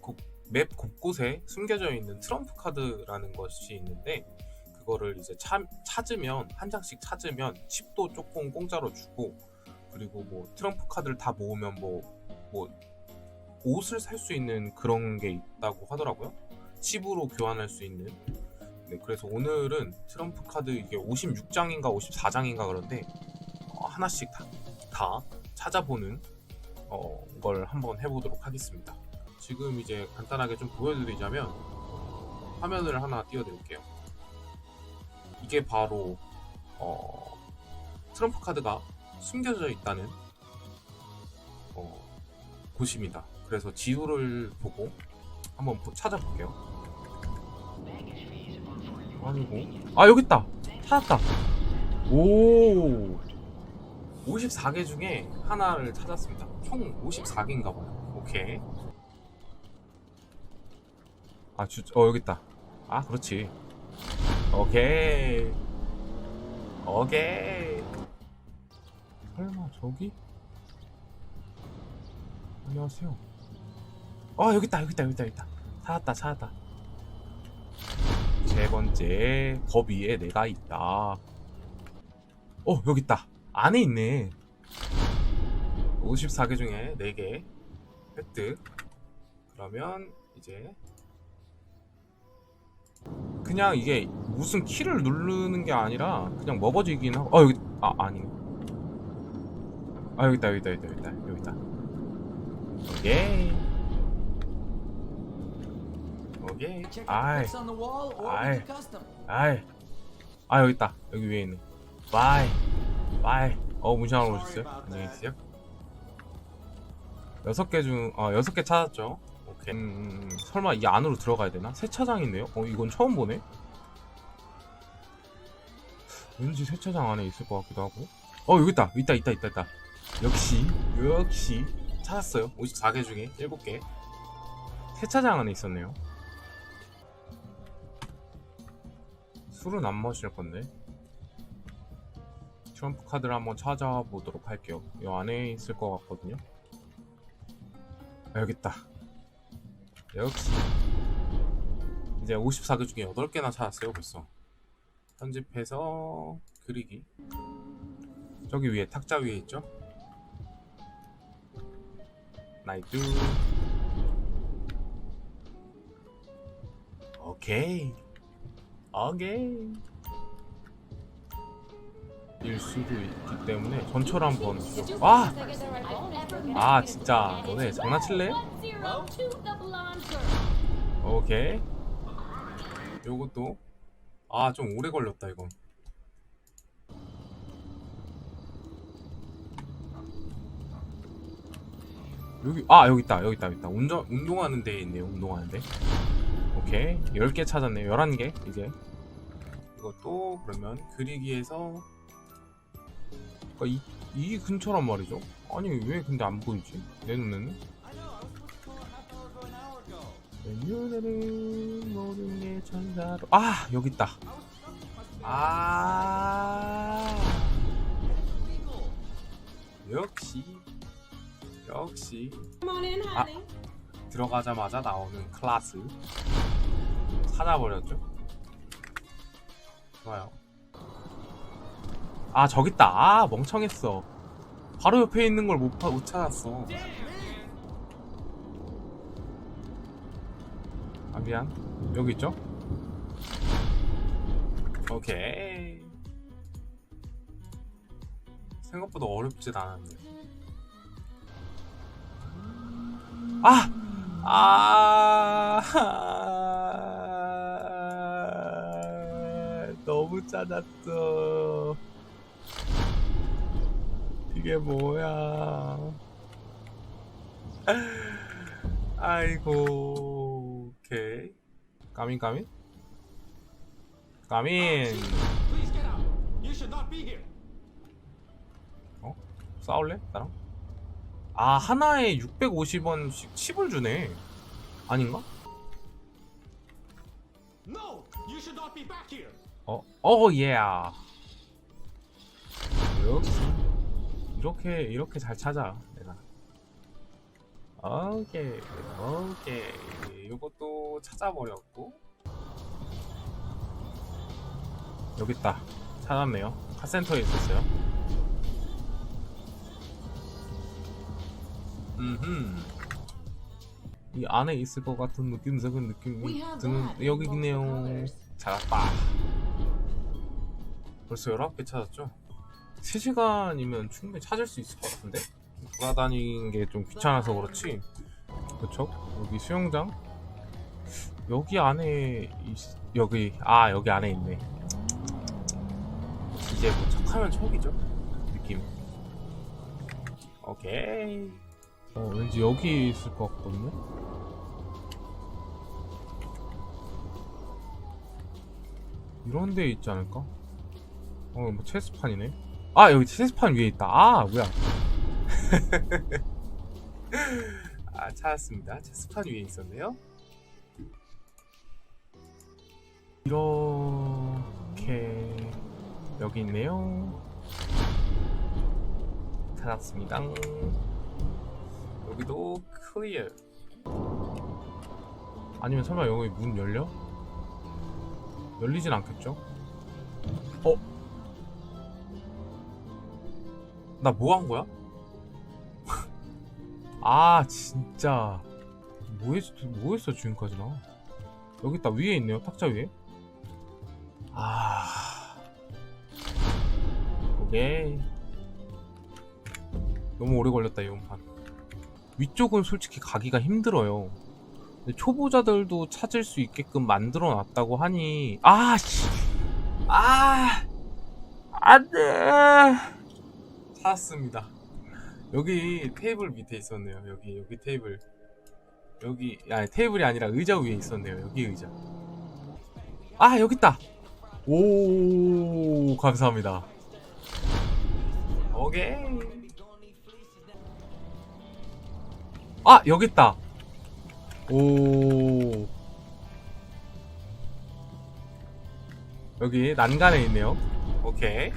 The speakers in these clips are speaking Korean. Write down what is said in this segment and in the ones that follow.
곳- 맵 곳곳에 숨겨져 있는 트럼프 카드라는 것이 있는데 그거를 이제 참- 찾으면 한 장씩 찾으면 칩도 조금 공짜로 주고 그리고 뭐 트럼프 카드를 다 모으면 뭐뭐 옷을 살 수 있는 그런 게 있다고 하더라고요. 칩으로 교환할 수 있는. 네, 그래서 오늘은 트럼프 카드 이게 56장인가 54장인가 그런데 어, 하나씩 다, 다 찾아보는 어, 걸 한번 해보도록 하겠습니다. 지금 이제 간단하게 좀 보여드리자면 화면을 하나 띄워드릴게요. 이게 바로 어, 트럼프 카드가 숨겨져 있다는 어, 곳입니다. 그래서 지우를 보고 한번 보- 찾아볼게요. 아니고 아 여기 있다 찾았다 오 54개 중에 하나를 찾았습니다. 총 54개인가 봐요. 오케이. 아, 주, 어, 여기 있다. 아, 그렇지. 오케이. 오케이. 설마, 저기? 안녕하세요. 아, 여기 있다, 여기 있다, 여기 있다, 여기 있다. 찾았다, 찾았다. 세 번째, 거 위에 내가 있다. 어, 여기 있다. 안에 있네. 54개 중에 4개 획득. 그러면 이제 그냥 이게 무슨 키를 누르는 게 아니라 그냥 먹어지긴 하고 어 여기 아 아니 아 여기 있다 여기 있다 여기 있다 여기 있다 오케이. 오케이. 아이 custom. 아이. 아 여기 있다. 여기 위에 있네. 바이. 바이. 어 문신하러 오셨어요? 안녕히 계세요? 여섯 개 중 아 여섯 개 찾았죠 오케이. 음, 음, 설마 이 안으로 들어가야 되나? 세차장 있네요? 어 이건 처음 보네? 왠지 세차장 안에 있을 것 같기도 하고. 어 여기 있다. 있다 있다 있다 있다. 역시 역시 찾았어요. 54개 중에 7개. 세차장 안에 있었네요. 술은 안 마실 건데. 트럼프 카드를 한번 찾아보도록 할게요. 이 안에 있을 것 같거든요. 아, 여기 있다 역시. 이제 54개 중에 8개나 찾았어요 벌써. 편집해서 그리기. 저기 위에 탁자 위에 있죠? 나이뚜 오케이. 오케이 일 수도 있기 때문에 전철 한번 아! 아 진짜. 너네 장난칠래? 오케이. 요것도. 아 좀 오래 걸렸다 이건. 여기 아 여기 있다 여기 있다 여기 있다. 운전 운동하는 데 있네요 운동하는 데. 오케이. 10개 찾았네요 11개 이제. 이것도 그러면 그리기에서 그러니까 이, 이 근처란 말이죠? 아니 왜 근데 안 보이지? 내 눈에는? 내 눈에는 모든 게 천사로 아 여기 있다. 아. 역시. 역시. 아. 들어가자마자 나오는 클라스. 찾아버렸죠? 좋아요 아 저기 있다. 아 멍청했어. 바로 옆에 있는 걸 못 못 찾았어. 아 미안. 여기 있죠? 오케이. 생각보다 어렵진 않았네요 아! 아! 너무 짜놨어. 이게 뭐야. 아이고, 오케이. 까민, 까민? 까민! 어? 싸울래? 나랑? 아, 하나에 650원씩 칩을 주네. 아닌가? No, you should not be back here. 어, 어, 예. 역시 이렇게 이렇게 잘 찾아 내가. 오케이 오케이. 이것도 찾아버렸고. 여기 있다. 찾았네요. 카센터에 있었어요. 음흠. 이 안에 있을 것 같은 느낌적인 느낌이 드는 여기 있네요. colors. 찾았다. 벌써 19개 찾았죠? 3시간이면 충분히 찾을 수 있을 것 같은데? 돌아다니는 게 좀 귀찮아서 그렇지. 그쵸? 여기 수영장? 여기 안에 있- 여기 아 여기 안에 있네. 이제 뭐 척하면 척이죠? 느낌. 오케이. 어 왠지 여기 있을 것 같거든요? 이런 데 있지 않을까? 어 뭐 체스판이네 아 여기 체스판 위에 있다 아 뭐야 아 찾았습니다. 체스판 위에 있었네요. 이렇게 여기 있네요. 찾았습니다. 여기도 클리어. 아니면 설마 여기 문 열려? 열리진 않겠죠? 어? 나 뭐 한 거야? 아 진짜. 뭐했어 뭐했어 지금까지 나? 여기 있다. 위에 있네요. 탁자 위에. 아. 오케이. 너무 오래 걸렸다 이번판. 위쪽은 솔직히 가기가 힘들어요. 초보자들도 찾을 수 있게끔 만들어 놨다고 하니. 아씨. 아. 안돼 찾았습니다 여기 테이블 밑에 있었네요. 여기 여기 테이블. 여기 아니 테이블이 아니라 의자 위에 있었네요. 여기 의자. 아 여기 있다. 오 감사합니다. 오케이. 아 여기 있다. 오 여기 난간에 있네요. 오케이.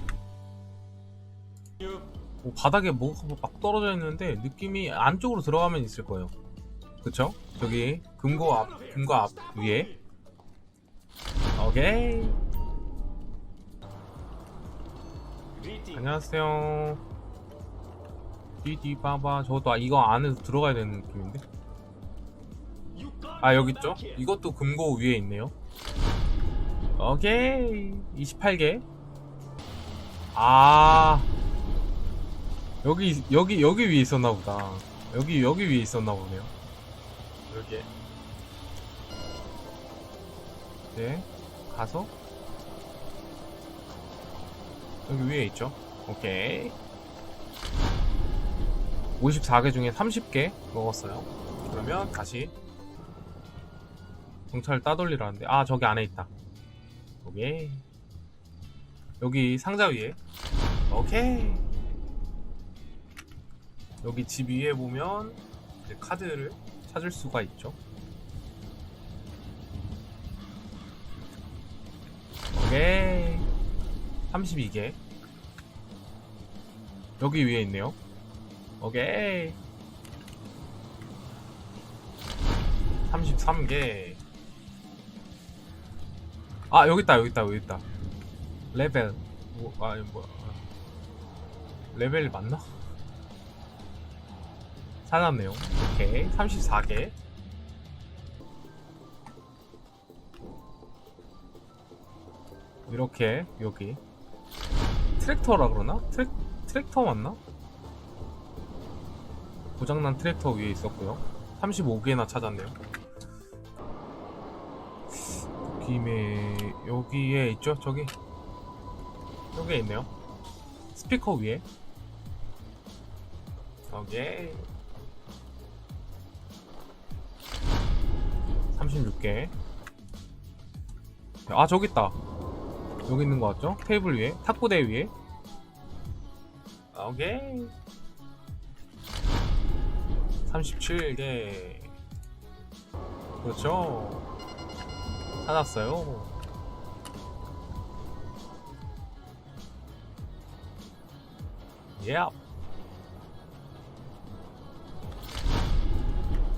오, 바닥에 뭐가 막 떨어져 있는데 느낌이 안쪽으로 들어가면 있을 거예요. 그쵸? 저기 금고 앞, 금고 앞 위에. 오케이. 안녕하세요. 디디바바 저것도 아, 이거 안에 들어가야 되는 느낌인데? 아 여기 있죠? 이것도 금고 위에 있네요. 오케이 28개. 아 여기 여기 여기 위에 있었나 보다. 여기 여기 위에 있었나 보네요. 여기. 네 가서 여기 위에 있죠. 오케이. 54개 중에 30개 먹었어요. 그러면 다시 경찰 따돌리라는데 아 저기 안에 있다 오케이 여기 상자 위에 오케이 여기 집 위에 보면 카드를 찾을 수가 있죠. 오케이. 32개. 여기 위에 있네요. 오케이. 33개. 아 여기 있다 여기 있다 여기 있다. 레벨. 뭐 아니 뭐야. 레벨 맞나? 찾았네요 오케이 34개 이렇게 여기 트랙터라 그러나? 트랙, 트랙터 맞나? 고장난 트랙터 위에 있었고요 35개나 찾았네요 김에 여기에 있죠? 저기 여기에 있네요. 스피커 위에. 오케이. 36개. 아 저기 있다. 여기 있는 거 같죠? 테이블 위에, 탁구대 위에. 오케이. 37개. 그렇죠. 찾았어요. 예.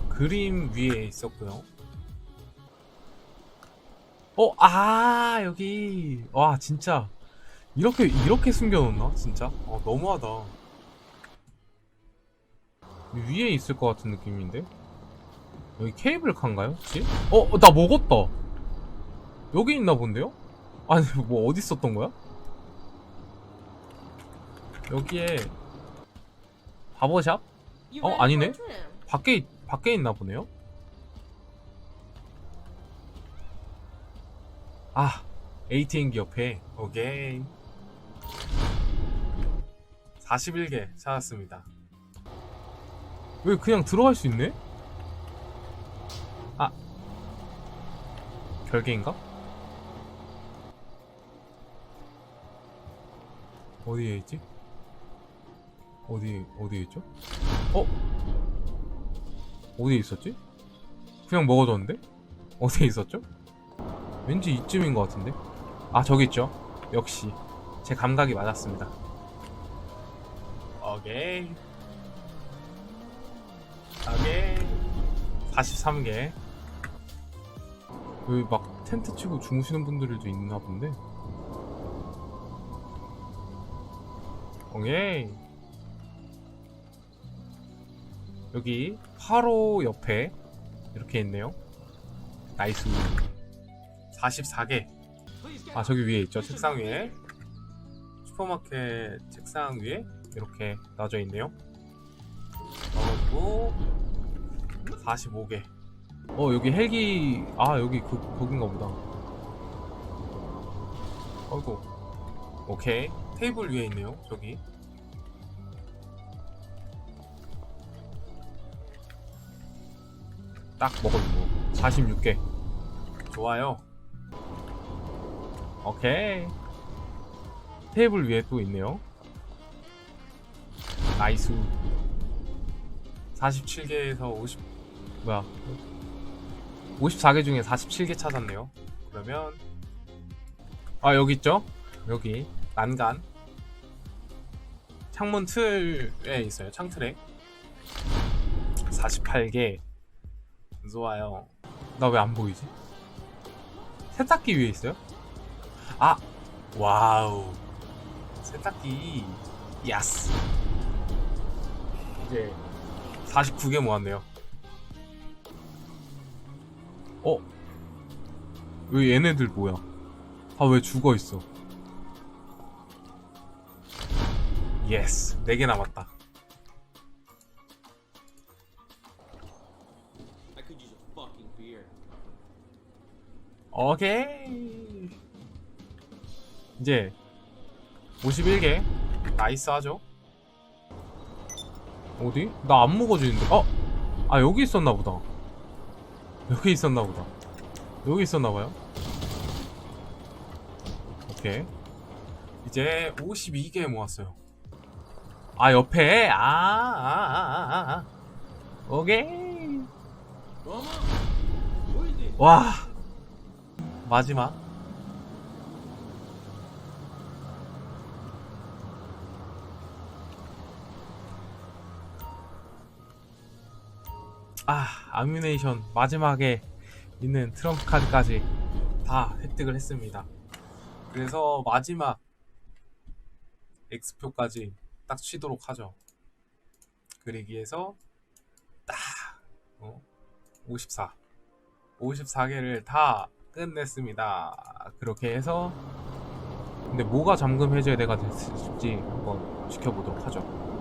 그림 위에 있었고요. 어, 아, 여기. 와, 진짜. 이렇게, 이렇게 숨겨놓나? 진짜? 어, 너무하다. 위에 있을 것 같은 느낌인데? 여기 케이블카인가요? 혹시? 어, 어, 나 먹었다. 여기 있나 본데요? 아니, 뭐, 어디 있었던 거야? 여기에, 바버샵? You 어, 아니네? 밖에, 밖에 있나 보네요? 아, ATM기 옆에, 오케이. 41개 찾았습니다. 왜 그냥 들어갈 수 있네? 아, 별개인가? 어디에 있지? 어디, 어디에 있죠? 어? 어디에 있었지? 그냥 먹어뒀는데? 어디에 있었죠? 왠지 이쯤인 것 같은데? 아 저기 있죠? 역시. 제 감각이 맞았습니다. 오케이. 오케이. 43개. 여기 막 텐트 치고 주무시는 분들도 있나 본데? 오케이. 여기 8호 옆에 이렇게 있네요. 나이스 44개 Please get 아 저기 위에 있죠? 책상 위에. 슈퍼마켓 책상 위에 이렇게 놔져 있네요. 그리고 45개. 어 여기 헬기 아 여기 그 거긴가 보다. 어이구 오케이. 테이블 위에 있네요 저기. 딱 먹어주고. 46개. 좋아요 오케이. 테이블 위에 또 있네요. 나이스. 47개에서 50 뭐야. 54개 중에 47개 찾았네요. 그러면 아 여기 있죠? 여기. 난간. 창문 틀에 있어요 창틀에. 48개. 좋아요. 나 왜 안 보이지? 세탁기 위에 있어요 아 와우. 세탁기. 야스. 이제 49개 모았네요. 어? 왜 얘네들 뭐야? 다왜 죽어있어? 예스. 4개 남았다. 오케이 이제 51개. 나이스 하죠. 어디? 나 안 먹어지는데. 어? 아 여기 있었나 보다. 여기 있었나 보다. 여기 있었나 봐요. 오케이. 이제 52개 모았어요. 아 옆에. 아아아아 아, 아. 오케이. who is it? 와. 마지막 아 아뮤네이션 마지막에 있는 트럼프 카드까지 다 획득을 했습니다 그래서 마지막 X표까지 딱 치도록 하죠 그리기 위해서 딱 어, 54 54개를 다 끝냈습니다. 그렇게 해서 근데 뭐가 잠금 해제가 됐을지 한번 지켜보도록 하죠.